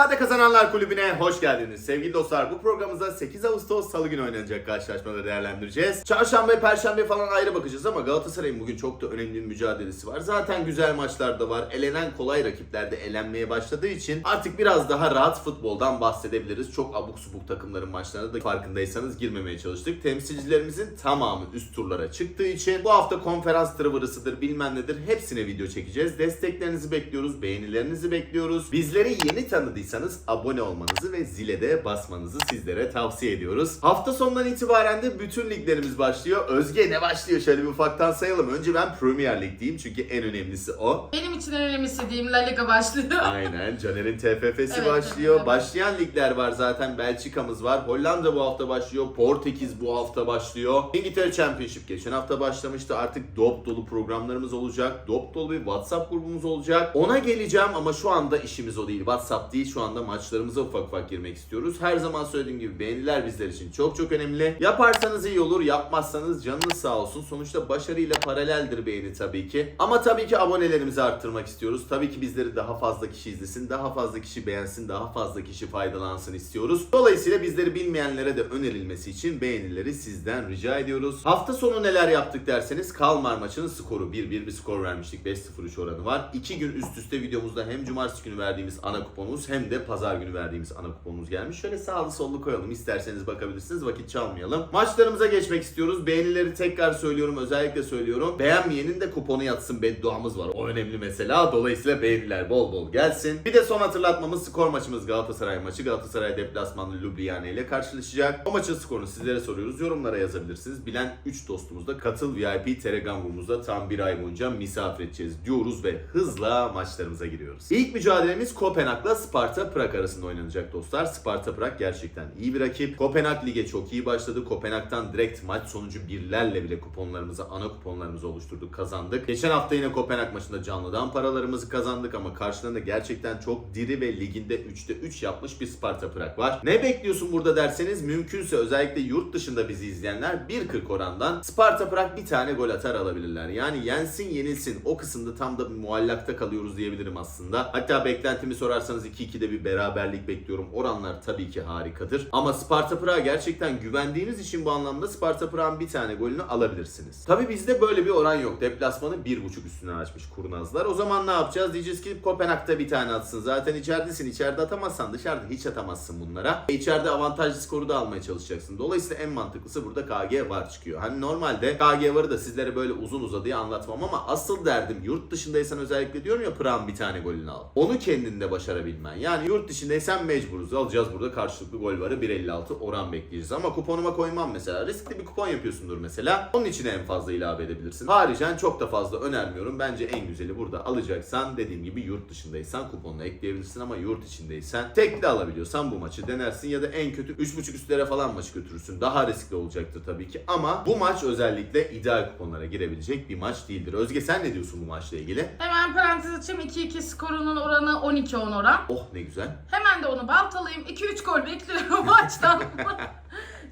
Mücadele Kazananlar Kulübü'ne hoş geldiniz. Sevgili dostlar bu programımızda 8 Ağustos Salı günü oynanacak karşılaşmaları değerlendireceğiz. Çarşamba Perşembe falan ayrı bakacağız ama Galatasaray'ın bugün çok da önemli bir mücadelesi var. Zaten güzel maçlar da var. Elenen kolay rakipler de elenmeye başladığı için artık biraz daha rahat futboldan bahsedebiliriz. Çok abuk subuk takımların maçlarına da farkındaysanız girmemeye çalıştık. Temsilcilerimizin tamamı üst turlara çıktığı için bu hafta konferans tırvırısıdır bilmem nedir hepsine video çekeceğiz. Desteklerinizi bekliyoruz, beğenilerinizi bekliyoruz. Bizleri yeni tanıdıysanız abone olmanızı ve zile de basmanızı sizlere tavsiye ediyoruz. Hafta sonundan itibaren de bütün liglerimiz başlıyor. Özge ne başlıyor? Şöyle bir ufaktan sayalım. Önce ben Premier Lig diyeyim çünkü en önemlisi o. Benim için en önemlisi diyeyim La Liga başlıyor. Aynen. Caner'in TFF'si Evet, başlıyor. evet. Başlayan ligler var zaten. Belçika'mız var. Hollanda bu hafta başlıyor. Portekiz bu hafta başlıyor. İngiltere Championship geçen hafta başlamıştı. Artık dop dolu programlarımız olacak. Dop dolu bir WhatsApp grubumuz olacak. Ona geleceğim ama şu anda işimiz o değil. WhatsApp değil. Şu anda maçlarımıza ufak ufak girmek istiyoruz. Her zaman söylediğim gibi beğeniler bizler için çok çok önemli. Yaparsanız iyi olur. Yapmazsanız canınız sağ olsun. Sonuçta başarıyla paraleldir beğeni tabii ki. Ama tabii ki abonelerimizi arttırmak istiyoruz. Tabii ki bizleri daha fazla kişi izlesin, daha fazla kişi beğensin, daha fazla kişi faydalansın istiyoruz. Dolayısıyla bizleri bilmeyenlere de önerilmesi için beğenileri sizden rica ediyoruz. Hafta sonu neler yaptık derseniz Kalmar maçının skoru 1-1 bir skor vermiştik. 5-0-3 oranı var. 2 gün üst üste videomuzda hem cumartesi günü verdiğimiz ana kuponumuz hem pazar günü verdiğimiz ana kuponumuz gelmiş. Şöyle sağlı sollu koyalım. İsterseniz bakabilirsiniz. Vakit çalmayalım. Maçlarımıza geçmek istiyoruz. Beğenileri tekrar söylüyorum. Özellikle söylüyorum. Beğenmeyenin de kuponu yatsın bedduamız var. O önemli mesela. Dolayısıyla beğeniler bol bol gelsin. Bir de son hatırlatmamız skor maçımız Galatasaray maçı. Galatasaray deplasmanlı Ljubljana ile karşılaşacak. O maçın skorunu sizlere soruyoruz. Yorumlara yazabilirsiniz. Bilen 3 dostumuz da katıl VIP Telegram grubumuzda tam bir ay boyunca misafir edeceğiz diyoruz ve hızla maçlarımıza giriyoruz. İlk mücadelemiz Kopenhag'la Sparta Prag arasında oynanacak dostlar. Sparta Prag gerçekten iyi bir rakip. Kopenhag lige çok iyi başladı. Kopenhag'dan direkt maç sonucu birlerle bile kuponlarımızı, ana kuponlarımızı oluşturduk, kazandık. Geçen hafta yine Kopenhag maçında canlıdan paralarımızı kazandık ama karşılarında gerçekten çok diri ve liginde 3'te 3 yapmış bir Sparta Prag var. Ne bekliyorsun burada derseniz mümkünse özellikle yurt dışında bizi izleyenler 1.40 orandan Sparta Prag bir tane gol atar alabilirler. Yani yensin yenilsin o kısımda tam da muallakta kalıyoruz diyebilirim aslında. Hatta beklentimi sorarsanız 2-2'de bir beraberlik bekliyorum. Oranlar tabii ki harikadır. Ama Sparta Prag'a gerçekten güvendiğiniz için bu anlamda Sparta Prag'ın bir tane golünü alabilirsiniz. Tabii bizde böyle bir oran yok. Deplasmanı 1.5 üstüne açmış kurnazlar. O zaman ne yapacağız? Diyeceğiz ki Kopenhag'da bir tane atsın. Zaten içeridesin. İçeride atamazsan dışarıda hiç atamazsın bunlara. E, içeride avantajlı skoru da almaya çalışacaksın. Dolayısıyla en mantıklısı burada KG var çıkıyor. Hani normalde KG varı da sizlere böyle uzun uzadıya anlatmam ama asıl derdim yurt dışındaysan özellikle diyorum ya Prag'ın bir tane golünü al. Onu kendinde başarabilmen. Yani yurt dışındaysan mecburuz. Alacağız burada karşılıklı gol varı 1.56 oran bekleyeceğiz. Ama kuponuma koymam mesela. Riskli bir kupon yapıyorsundur mesela. Onun içine en fazla ilave edebilirsin. Haricen çok da fazla önermiyorum. Bence en güzeli burada alacaksan dediğim gibi yurt dışındaysan kuponla ekleyebilirsin ama yurt içindeysen tekli alabiliyorsan bu maçı denersin ya da en kötü 3.5 üstlere falan maçı götürürsün. Daha riskli olacaktır tabii ki ama bu maç özellikle ideal kuponlara girebilecek bir maç değildir. Özge sen ne diyorsun bu maçla ilgili? Hemen parantez açayım. 2-2 skorunun oranı 12-10 oran. Oh ne güzel. Hemen de onu baltalayayım. 2-3 gol bekliyorum maçtan.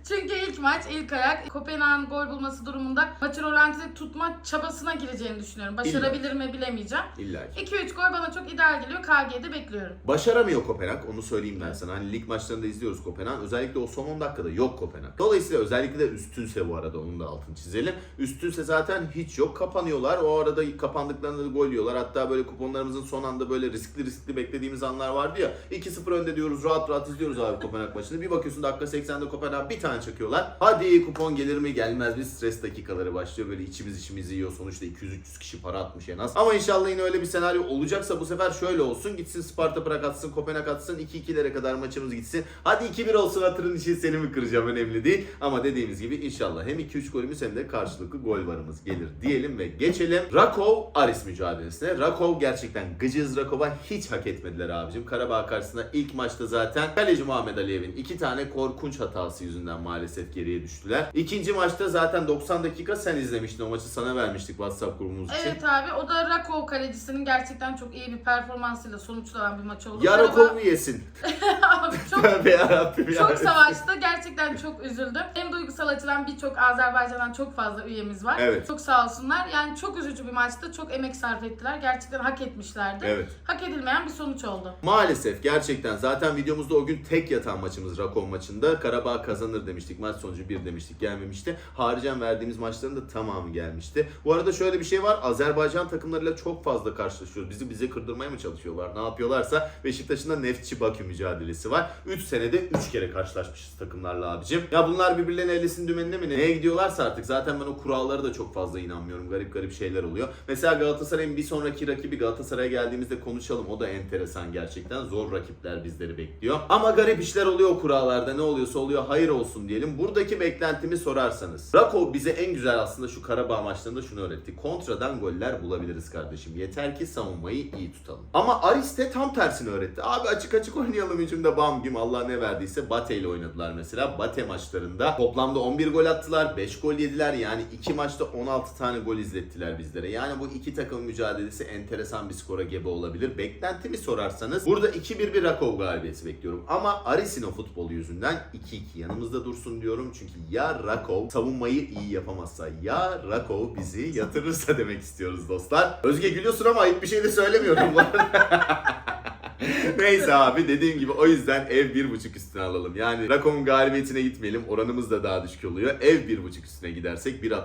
Çünkü ilk maç, ilk ayak Kopenhag'ın gol bulması durumunda maçı rolantide tutma çabasına gireceğini düşünüyorum. Başarabilir mi bilemeyeceğim. İlla ki. 2-3 gol bana çok ideal geliyor. KG'de bekliyorum. Başaramıyor Kopenhag onu söyleyeyim ben sana. Hani lig maçlarında izliyoruz Kopenhag. Özellikle o son 10 dakikada yok Kopenhag. Dolayısıyla özellikle de üstünse bu arada onun da altını çizelim. Üstünse zaten hiç yok. Kapanıyorlar. O arada kapandıklarında da gol yiyorlar. Hatta böyle kuponlarımızın son anda böyle riskli riskli beklediğimiz anlar vardı ya. 2-0 önde diyoruz. Rahat rahat izliyoruz abi Kopenhag maçını. Bir bakıyorsun dakika 80'de Kopenhag bir tane çakıyorlar. Hadi kupon gelir mi gelmez mi stres dakikaları başlıyor. Böyle içimiz içimizi yiyor. Sonuçta 200-300 kişi para atmış en az. Ama inşallah yine öyle bir senaryo olacaksa bu sefer şöyle olsun. Gitsin Sparta Prag atsın, Kopenhag atsın. 2-2'lere kadar maçımız gitsin. Hadi 2-1 olsun hatırın için seni mi kıracağım önemli değil. Ama dediğimiz gibi inşallah hem 2-3 golümüz hem de karşılıklı gol varımız gelir diyelim ve geçelim. Rakov Aris mücadelesine. Rakov gerçekten gıcız Rakov'a hiç hak etmediler abicim. Karabağ karşısında ilk maçta zaten kaleci Muhammed Aliyev'in iki tane korkunç hatası yüzünden yüzünden maalesef geriye düştüler. İkinci maçta zaten 90 dakika sen izlemiştin o maçı sana vermiştik WhatsApp grubumuz için. Evet abi o da Rakov kalecisinin gerçekten çok iyi bir performansıyla sonuçlanan bir maç oldu. Yarakov mu yesin? Abi çok Tövbe yarabbim ya. çok savaşta gerçekten çok üzüldüm. Hem duygusal açıdan birçok Azerbaycan'dan çok fazla üyemiz var. Evet. Çok sağ olsunlar. Yani çok üzücü bir maçtı. Çok emek sarf ettiler. Gerçekten hak etmişlerdi. Evet. Hak edilmeyen bir sonuç oldu. Maalesef gerçekten zaten videomuzda o gün tek yatan maçımız Rakov maçında Karabağ kazanır demiştik. Maç sonucu 1 demiştik gelmemişti. Haricen verdiğimiz maçların da tamamı gelmişti. Bu arada şöyle bir şey var. Azerbaycan takımlarıyla çok fazla karşılaşıyoruz. Bizi bize kırdırmaya mı çalışıyorlar? Ne yapıyorlarsa Beşiktaş'ın da Neftçi Bakü mücadelesi var. 3 senede 3 kere karşılaşmışız takımlarla abicim. Ya bunlar birbirlerine ellisinin dümenine mi ne? Neye gidiyorlarsa artık zaten ben o kurallara da çok fazla inanmıyorum. Garip garip şeyler oluyor. Mesela Galatasaray'ın bir sonraki rakibi Galatasaray'a geldiğimizde konuşalım. O da enteresan gerçekten. Zor rakipler bizleri bekliyor. Ama garip işler oluyor kurallarda. Ne oluyorsa oluyor. Hayır olsun diyelim. Buradaki beklentimi sorarsanız. Rakov bize en güzel aslında şu Karabağ maçlarında şunu öğretti. Kontradan goller bulabiliriz kardeşim. Yeter ki savunmayı iyi tutalım. Ama Aris de tam tersini öğretti. Abi açık açık oynayalım hücumda bam güm Allah ne verdiyse Bate ile oynadılar mesela. Bate maçlarında toplamda 11 gol attılar. 5 gol yediler. Yani 2 maçta 16 tane gol izlettiler bizlere. Yani bu iki takım mücadelesi enteresan bir skora gebe olabilir. Beklentimi sorarsanız burada 2-1 bir Rakov galibiyeti bekliyorum. Ama Aris'in o futbolu yüzünden 2-2 yanımızda dursun diyorum. Çünkü ya Rakov savunmayı iyi yapamazsa ya Rakov bizi yatırırsa demek istiyoruz dostlar. Özge gülüyorsun ama ayıp bir şey de söylemiyorum. Neyse abi dediğim gibi o yüzden ev bir buçuk üstüne alalım. Yani Rakom'un galibiyetine gitmeyelim. Oranımız da daha düşük oluyor. Ev bir buçuk üstüne gidersek 1.69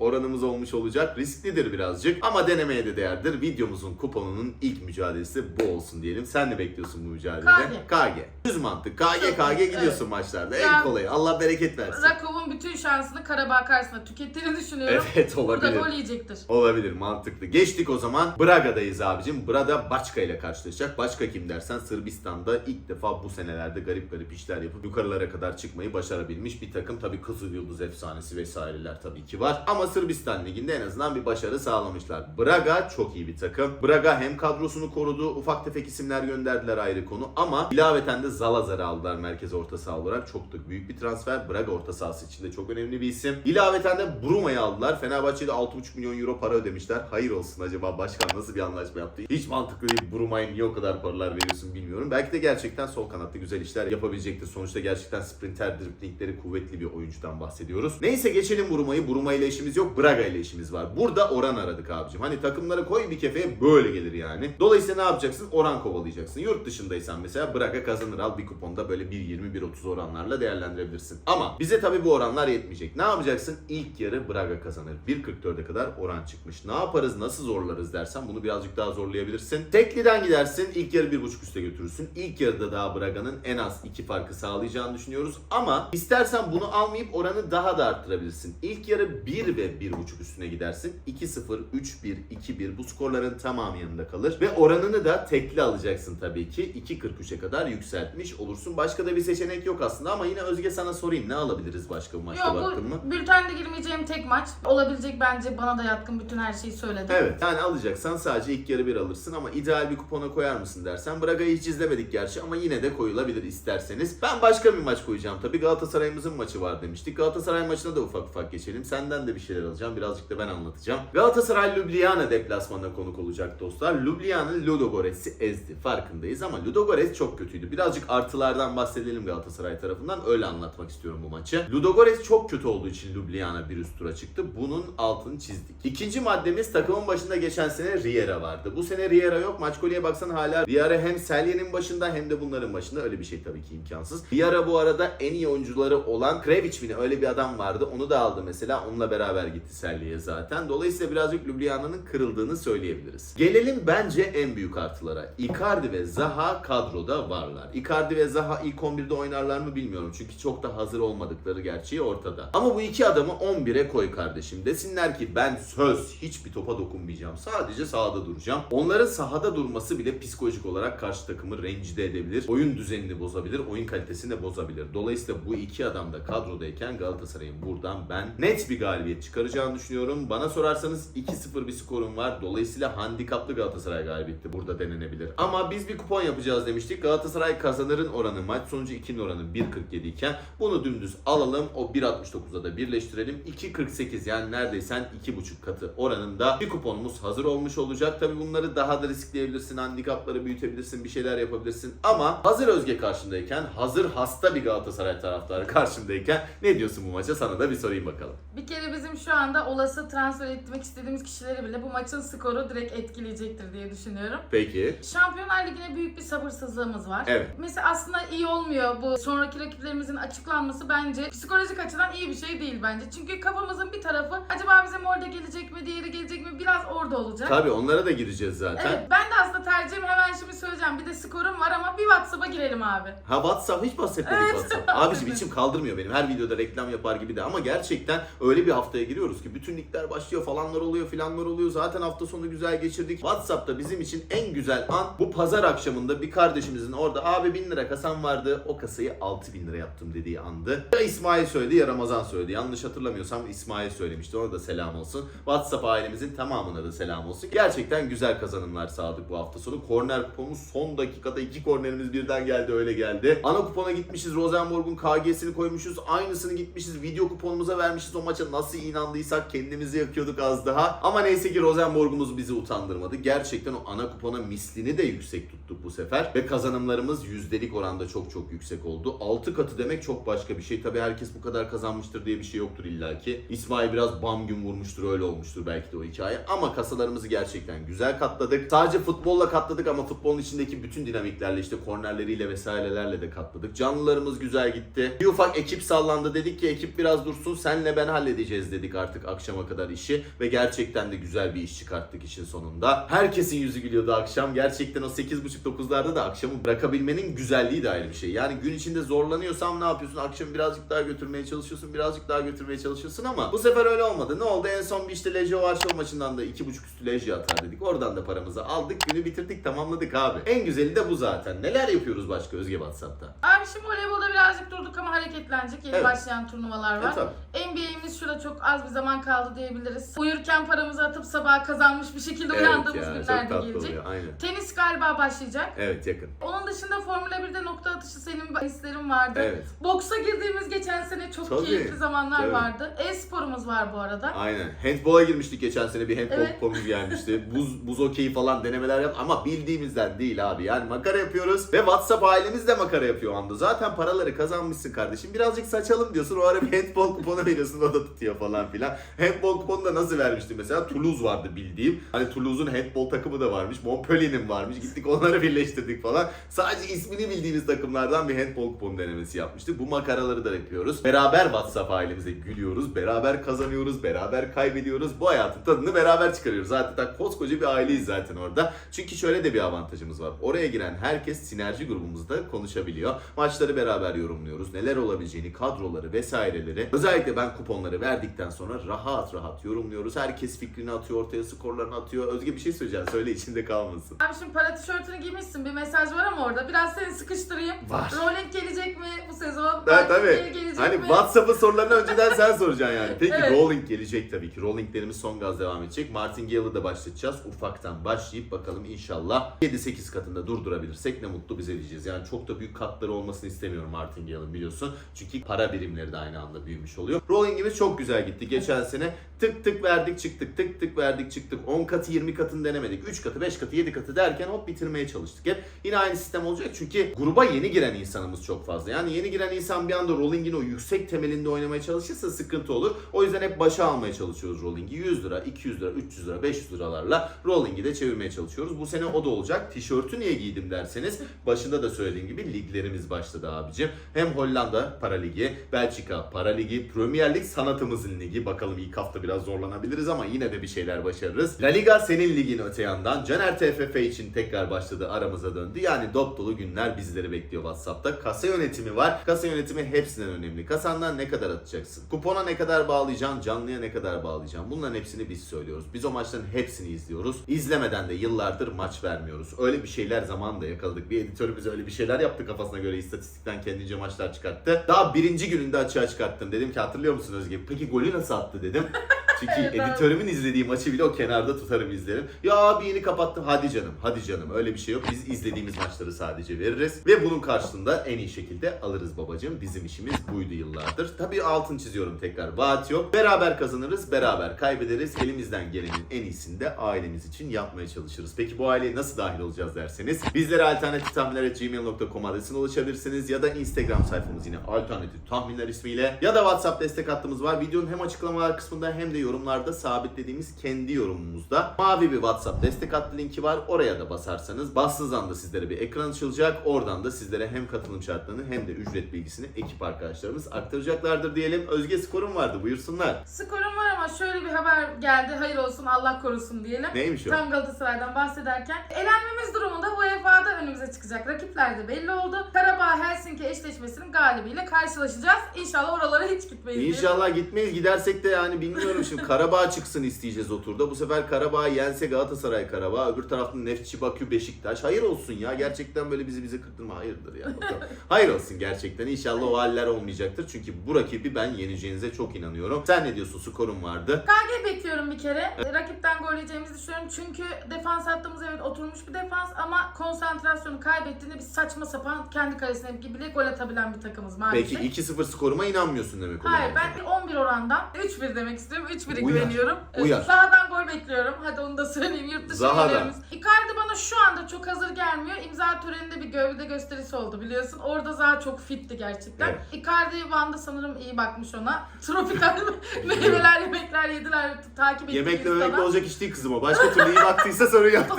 oranımız olmuş olacak. Risklidir birazcık ama denemeye de değerdir. Videomuzun kuponunun ilk mücadelesi bu olsun diyelim. Sen ne bekliyorsun bu mücadelede? KG. KG. Düz mantık. KG KG gidiyorsun evet. maçlarda. En Yani- kolayı. Allah bereket versin. Rakov'un bütün şansını Karabağ karşısında tükettiğini düşünüyorum. Evet Burada olabilir. gol yiyecektir. Olabilir mantıklı. Geçtik o zaman. Braga'dayız abicim. Braga Başka ile karşılaşacak. Başka kim dersen Sırbistan'da ilk defa bu senelerde garip garip işler yapıp yukarılara kadar çıkmayı başarabilmiş bir takım. Tabii Kızıl Yıldız efsanesi vesaireler tabii ki var. Ama Sırbistan Ligi'nde en azından bir başarı sağlamışlar. Braga çok iyi bir takım. Braga hem kadrosunu korudu. Ufak tefek isimler gönderdiler ayrı konu. Ama ilaveten de Zalazar'ı aldılar merkez orta saha olarak. Çok da büyük bir transfer. Braga orta sahası için de çok önemli bir isim. İlaveten de Bruma'yı aldılar. Fenerbahçe'de 6,5 milyon euro para ödemişler. Hayır olsun acaba başkan nasıl bir anlaşma yaptı? Hiç mantıklı değil. Bruma'ya niye o kadar paralar veriyorsun bilmiyorum. Belki de gerçekten sol kanatta güzel işler yapabilecektir. Sonuçta gerçekten sprinter driplingleri kuvvetli bir oyuncudan bahsediyoruz. Neyse geçelim Bruma'yı. Bruma ile işimiz yok. Braga ile işimiz var. Burada oran aradık abicim. Hani takımları koy bir kefeye böyle gelir yani. Dolayısıyla ne yapacaksın? Oran kovalayacaksın. Yurt dışındaysan mesela Braga kazanır al bir kuponda böyle 1.20-1.30 oranlarla değerlendirebilirsin. Ama bize tabii bu oranlar yetmeyecek. Ne yapacaksın? İlk yarı Braga kazanır. 1.44'e kadar oran çıkmış. Ne yaparız? Nasıl zorlarız dersen bunu birazcık daha zorlayabilirsin. Tekliden gidersin. İlk yarı 1.5 üste götürürsün. İlk yarıda daha Braga'nın en az 2 farkı sağlayacağını düşünüyoruz. Ama istersen bunu almayıp oranı daha da arttırabilirsin. İlk yarı 1 ve 1.5 üstüne gidersin. 2-0, 3-1, 2-1 bu skorların tamamı yanında kalır. Ve oranını da tekli alacaksın tabii ki. 2.43'e kadar yükseltmiş olursun. Başka da bir seçenek yok aslında ama yine Özge sana sorayım. Ne alabiliriz başka bu maçta Yok baktın mı? bu bültende girmeyeceğim tek maç. Olabilecek bence bana da yatkın bütün her şeyi söyledim. Evet yani alacaksan sadece ilk yarı bir alırsın ama ideal bir kupona koyar mısın dersen Braga'yı hiç izlemedik gerçi ama yine de koyulabilir isterseniz. Ben başka bir maç koyacağım tabii Galatasaray'ımızın maçı var demiştik. Galatasaray maçına da ufak ufak geçelim. Senden de bir şeyler alacağım birazcık da ben anlatacağım. Galatasaray Ljubljana deplasmanına konuk olacak dostlar. Ljubljana'nın Ludogorets'i ezdi farkındayız ama Ludogorets çok kötüydü. Birazcık artılardan bahsedelim Galatasaray tarafından öyle anlatmak istiyorum bu maçı. Ludogorets çok kötü olduğu için Ljubljana bir üst tura çıktı. Bunun altını çizdik. İkinci maddemiz takımın başında geçen sene Riera vardı. Bu sene Riera yok. Maç golüye baksan hala Riera hem Selye'nin başında hem de bunların başında. Öyle bir şey tabii ki imkansız. Riera bu arada en iyi oyuncuları olan Krevic mi öyle bir adam vardı. Onu da aldı mesela. Onunla beraber gitti Selye'ye zaten. Dolayısıyla birazcık Ljubljana'nın kırıldığını söyleyebiliriz. Gelelim bence en büyük artılara. Icardi ve Zaha kadroda varlar. Icardi ve Zaha ilk 11'de oynarlar mı bilmiyorum. Çünkü çok da hazır olmadıkları gerçeği ortada. Ama bu iki adamı 11'e koy kardeşim. Desinler ki ben söz hiçbir topa dokunmayacağım. Sadece sahada duracağım. Onların sahada durması bile psikolojik olarak karşı takımı rencide edebilir. Oyun düzenini bozabilir. Oyun kalitesini de bozabilir. Dolayısıyla bu iki adam da kadrodayken Galatasaray'ın buradan ben net bir galibiyet çıkaracağını düşünüyorum. Bana sorarsanız 2-0 bir skorum var. Dolayısıyla handikaplı Galatasaray galibiyeti burada denenebilir. Ama biz bir kupon yapacağız demiştik. Galatasaray kazanırın oranı maç sonucu 2'nin oranı 1.47 iken bunu dümdüz alalım. O 1.69'da da birleştirelim. 2.48 yani neredeyse 2.5 katı oranında bir kuponumuz hazır olmuş olacak. Tabi bunları daha da riskleyebilirsin. Handikapları büyütebilirsin. Bir şeyler yapabilirsin. Ama hazır Özge karşındayken, hazır hasta bir Galatasaray taraftarı karşımdayken ne diyorsun bu maça? Sana da bir sorayım bakalım. Bir kere bizim şu anda olası transfer etmek istediğimiz kişileri bile bu maçın skoru direkt etkileyecektir diye düşünüyorum. Peki. Şampiyonlar Ligi'ne büyük bir sabırsızlığımız var. Evet. Mesela aslında iyi olmuyor bu sonraki rakiplerimizin açıklanması bence psikolojik açıdan iyi bir şey değil bence. Çünkü kafamızın bir tarafı acaba bizim orada gelecek mi, diğeri gelecek mi biraz orada olacak. Tabii onlara da gireceğiz zaten. Evet ben de aslında tercihim hemen şimdi söyleyeceğim. Bir de skorum var ama bir WhatsApp'a girelim abi. Ha WhatsApp hiç bahsetmedik Evet. WhatsApp. Abiciğim içim kaldırmıyor benim. Her videoda reklam yapar gibi de. Ama gerçekten öyle bir haftaya giriyoruz ki bütün ligler başlıyor falanlar oluyor filanlar oluyor. Zaten hafta sonu güzel geçirdik. WhatsApp'ta bizim için en güzel an bu pazar akşamında bir kardeşimizin orada abi 1000 lira kasam vardı. O kasayı 6000 lira yaptım dediği andı. Ya İsmail söyledi ya Ramazan söyledi. Yanlış hatırlamıyorsam İsmail söylemişti. Ona da selam olsun. WhatsApp ailemizin tamamına da selam olsun. Gerçekten güzel kazanımlar sağladık bu hafta sonu. Korner kuponumuz son dakikada iki kornerimiz birden geldi öyle geldi. Ana kupona gitmişiz. Rosenborg'un KG'sini koymuşuz. Aynısını gitmişiz. Video kuponumuza vermişiz. O maça nasıl inandıysak kendimizi yakıyorduk az daha. Ama neyse ki Rosenborg'umuz bizi utandırmadı. Gerçekten o ana kupona mislini de yüksek tuttuk bu sefer. Ve kazanımlarımız yüzdelik oranda çok çok yüksek oldu. 6 katı demek çok başka bir şey. Tabi herkes bu kadar kazanmıştır diye bir şey yoktur illaki. İsmail biraz bam gün vurmuştur öyle olmuştur belki de o hikaye. Ama kasalarımızı gerçekten güzel katladık. Sadece futbolla katladık ama futbolun içindeki bütün dinamiklerle işte kornerleriyle vesairelerle de katladık. Canlılarımız güzel gitti. Bir ufak ekip sallandı. Dedik ki ekip biraz dursun senle ben halledeceğiz dedik artık akşama kadar işi. Ve gerçekten de güzel bir iş çıkarttık işin sonunda. Herkesin yüzü gülüyordu akşam. Gerçekten o 8.30-9'larda da akşamı bırakabilmenin güzelliği de ayrı bir şey. Yani gün içinde zorlanıyorsam ne yapıyorsun? Akşam birazcık daha götürmeye çalışıyorsun. Birazcık daha götürmeye çalışıyorsun ama bu sefer öyle olmadı. Ne oldu? En son bir işte Lejio Varşova maçından da 2.5 üstü Lejio atar dedik. Oradan da paramızı aldık. Günü bitirdik tamamladık abi. En güzeli de bu zaten. Neler yapıyoruz başka Özge WhatsApp'ta? Abi şimdi voleybolda birazcık durduk ama hareketlenecek. Yeni Evet. başlayan turnuvalar var. E, tabii. NBA'miz şurada çok az bir zaman kaldı diyebiliriz. Uyurken paramızı atıp sabaha kazanmış bir şekilde uyandığımız ya, çok günler de tatlı gelecek. oluyor. Aynen. Tenis galiba başlayacak. Evet yakın. Onun dışında Formula 1'de nokta atışı senin hislerin vardı. Evet. Boksa girdiğimiz geçen sene çok Tabii, keyifli zamanlar tabii. vardı. E-sporumuz var bu arada. Aynen. Handball'a girmiştik geçen sene bir handball Evet. kuponumuz gelmişti. Buz, buz okeyi falan denemeler yap ama bildiğimizden değil abi. Yani makara yapıyoruz ve WhatsApp ailemiz de makara yapıyor o anda. Zaten paraları kazanmışsın kardeşim. Birazcık saçalım diyorsun. O ara bir handball kuponu veriyorsun o da tutuyor falan filan. Handball kuponu da nasıl vermişti mesela? Toulouse vardı bildiğim. Hani Toulouse'un handball takımı da varmış. Montpellier'in varmış. Gittik onları birleştirdik falan. Sadece ismini bildiğimiz takımlardan bir handball kuponu denemesi yapmıştık. Bu makaraları da yapıyoruz. Beraber WhatsApp ailemize gülüyoruz. Beraber kazanıyoruz. Beraber kaybediyoruz. Bu hayatın tadını beraber çıkarıyoruz. Zaten koskoca bir aileyiz zaten orada. Çünkü şöyle de bir avantajımız var. Oraya giren herkes sinerji grubumuzda konuşabiliyor. Maçları beraber yorumluyoruz. Neler olabileceğini, kadroları vesaireleri. Özellikle ben kuponları verdikten sonra rahat rahat yorumluyoruz. Herkes fikrini atıyor, ortaya skorlarını atıyor. Özge bir şey söyleyeceğim. Söyle içinde kalmasın. Abi şimdi para tişörtünü giymişsin. Bir mesaj var ama orada. Biraz seni sıkıştırayım. Var. Rolling gelecek mi bu sezon? Belki tabii. gelecek Hani mi? WhatsApp'ın sorularını önceden sen soracaksın yani. Peki Evet. Rolling gelecek tabii ki. Rollinglerimiz son gaz devam edecek. Martingale'ı da başlatacağız. Ufaktan başlayıp bakalım inşallah 7-8 katında durdurabilirsek ne mutlu bize diyeceğiz. Yani çok da büyük katları olmasını istemiyorum Martingale'ın biliyorsun. Çünkü para birimleri de aynı anda büyümüş oluyor. Rolling'imiz çok güzel gitti. Geçen sene tık tık verdik çıktık tık tık verdik çıktık. 10 katı 20 katını denemedik. 3 katı 5 katı 7 katı derken hop bitirmeye çalıştık hep. Yine aynı sistem olacak çünkü gruba yeni giren insanımız çok fazla. Yani yeni giren insan bir anda Rolling'in o yüksek temelinde oynamaya çalışırsa sıkıntı olur. O yüzden hep başa almaya çalışıyoruz Rolling'i. 100 lira, 200 lira, 300 lira, 500 liralarla Rolling'i de çevirmeye çalışıyoruz. Bu sene o da olacak. Tişörtü niye giydim derseniz başında da söylediğim gibi liglerimiz başladı abicim. Hem Hollanda Para Ligi, Belçika Para Ligi, Premier Lig sana sanatımızın ligi. Bakalım ilk hafta biraz zorlanabiliriz ama yine de bir şeyler başarırız. La Liga senin ligin öte yandan. Caner TFF için tekrar başladı aramıza döndü. Yani dop dolu günler bizleri bekliyor WhatsApp'ta. Kasa yönetimi var. Kasa yönetimi hepsinden önemli. Kasandan ne kadar atacaksın? Kupona ne kadar bağlayacaksın? Canlıya ne kadar bağlayacaksın? Bunların hepsini biz söylüyoruz. Biz o maçların hepsini izliyoruz. İzlemeden de yıllardır maç vermiyoruz. Öyle bir şeyler zamanında yakaladık. Bir editörümüz öyle bir şeyler yaptı kafasına göre istatistikten kendince maçlar çıkarttı. Daha birinci gününde açığa çıkarttım. Dedim ki hatırlıyor musun Özge? Peki golü nasıl attı dedim. Çünkü Evet, abi. editörümün izlediği maçı bile o kenarda tutarım izlerim. Ya abi yeni kapattım. Hadi canım, hadi canım. Öyle bir şey yok. Biz izlediğimiz maçları sadece veririz. Ve bunun karşılığında en iyi şekilde alırız babacığım. Bizim işimiz buydu yıllardır. Tabii altın çiziyorum tekrar. Vaat yok. Beraber kazanırız, beraber kaybederiz. Elimizden gelenin en iyisini de ailemiz için yapmaya çalışırız. Peki bu aileye nasıl dahil olacağız derseniz bizlere alternatif tahminler.gmail.com adresine ulaşabilirsiniz ya da Instagram sayfamız yine alternatif tahminler ismiyle ya da WhatsApp destek hattımız var. Videonun hem açıklamalar kısmında hem de yorumlarda sabitlediğimiz kendi yorumumuzda mavi bir WhatsApp destek hattı linki var. Oraya da basarsanız bastığınız anda sizlere bir ekran açılacak. Oradan da sizlere hem katılım şartlarını hem de ücret bilgisini ekip arkadaşlarımız aktaracaklardır diyelim. Özge skorum vardı buyursunlar. Skorum var ama şöyle bir haber geldi. Hayır olsun Allah korusun diyelim. Neymiş o? Tam Galatasaray'dan bahsederken elenmemiz durumunda UEFA'da önümüze çıkacak rakipler de belli oldu. Karabağ Helsinki eşleşmesinin galibiyle karşılaşacağız. İnşallah oralara hiç gitmeyiz. İnşallah gitmeyiz. Gidersek de yani bilmiyorum şimdi Karabağ çıksın isteyeceğiz o turda. Bu sefer Karabağ yense Galatasaray Karabağ. Öbür tarafta Neftçi Bakü Beşiktaş. Hayır olsun ya. Gerçekten böyle bizi bize kırptırma. Hayırdır ya. Bakalım. Hayır olsun gerçekten. İnşallah o haller olmayacaktır. Çünkü bu rakibi ben yeneceğinize çok inanıyorum. Sen ne diyorsun? Skorun vardı. KG bekliyorum bir kere. Rakipten gol yiyeceğimizi düşünüyorum. Çünkü defans hattımız evet oturmuş bir defans ama konsantrasyonu kaybettiğinde bir saçma sapan kendi kalesine bile gol atabilen bir takımız maalesef. Peki 2-0 skoruma inanmıyorsun demek o Hayır zaman. ben 11 orandan 3-1 demek istiyorum. 3-1'e Uyar, güveniyorum. Evet, uyar. Zaha'dan gol bekliyorum. Hadi onu da söyleyeyim. Yurt dışı Zaha'dan. üyelerimiz. Icardi bana şu anda çok hazır gelmiyor. İmza töreninde bir gövde gösterisi oldu biliyorsun. Orada Zaha çok fitti gerçekten. Evet. Icardi Van'da sanırım iyi bakmış ona. Tropikal meyveler, yemekler yediler. Takip ettiğimiz Yemekle falan. olacak iş değil kızım o. Başka türlü iyi baktıysa sorun yok.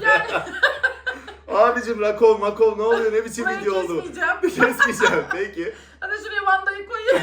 yani Abicim rakol makol ne oluyor ne biçim burayı video oldu? kesmeyeceğim. Kesmeyeceğim peki. Hadi şuraya Vanda'yı koyayım.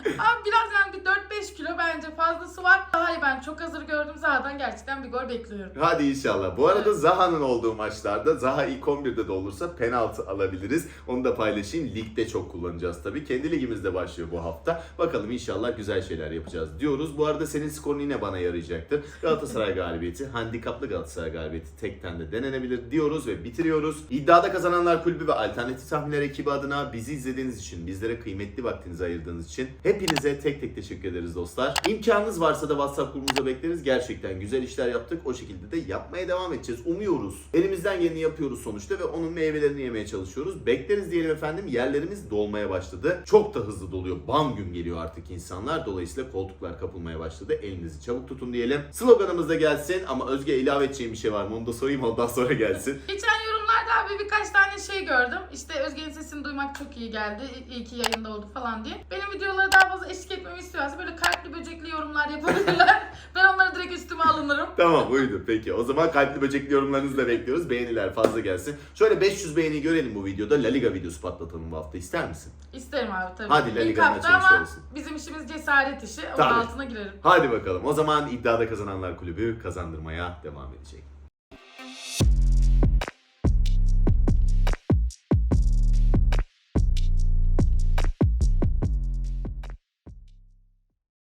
Abi biraz yani bir 4-5 kilo bence fazlası var. Daha iyi ben çok hazır gördüm. Zaha'dan gerçekten bir gol bekliyorum. Hadi inşallah. Bu arada. Zaha'nın olduğu maçlarda Zaha ilk 11'de de olursa penaltı alabiliriz. Onu da paylaşayım. Ligde çok kullanacağız tabii. Kendi ligimizde başlıyor bu hafta. Bakalım inşallah güzel şeyler yapacağız diyoruz. Bu arada senin skorun yine bana yarayacaktır. Galatasaray galibiyeti, handikaplı Galatasaray galibiyeti tekten de denenebilir diyoruz ve bitiriyoruz. İddiada kazananlar kulübü ve alternatif tahminler ekibi adına bizi izlediğiniz için, bizlere kıymetli vaktinizi ayırdığınız için hepinize tek tek teşekkür ederiz dostlar. İmkanınız varsa da WhatsApp grubumuza bekleriz. Gerçekten güzel işler yaptık. O şekilde de yapmaya devam edeceğiz. Umuyoruz. Elimizden geleni yapıyoruz sonuçta ve onun meyvelerini yemeye çalışıyoruz. Bekleriz diyelim efendim. Yerlerimiz dolmaya başladı. Çok da hızlı doluyor. Bam gün geliyor artık insanlar. Dolayısıyla koltuklar kapılmaya başladı. Elinizi çabuk tutun diyelim. Sloganımız da gelsin ama Özge ilave edeceğim bir şey var mı? Onu da sorayım ondan sonra gelsin. Geçen yorumlarda abi birkaç tane şey gördüm. İşte Özge'nin sesini duymak çok iyi geldi. İyi ki yayında oldu falan diye. Benim videolara daha fazla eşlik etmemi istiyorsa böyle kalpli böcekli yorumlar yapabilirler. ben onları direkt üstüme alınırım. tamam buydu peki. O zaman kalpli böcekli yorumlarınızı da bekliyoruz. Beğeniler fazla gelsin. Şöyle 500 beğeni görelim bu videoda. La Liga videosu patlatalım bu hafta. İster misin? İsterim abi tabii. Hadi La Liga'nın açılışı olsun. bizim işimiz cesaret işi. Onun Tabii. altına girerim. Hadi bakalım. O zaman iddiada kazananlar kulübü kazandırmaya devam edecek.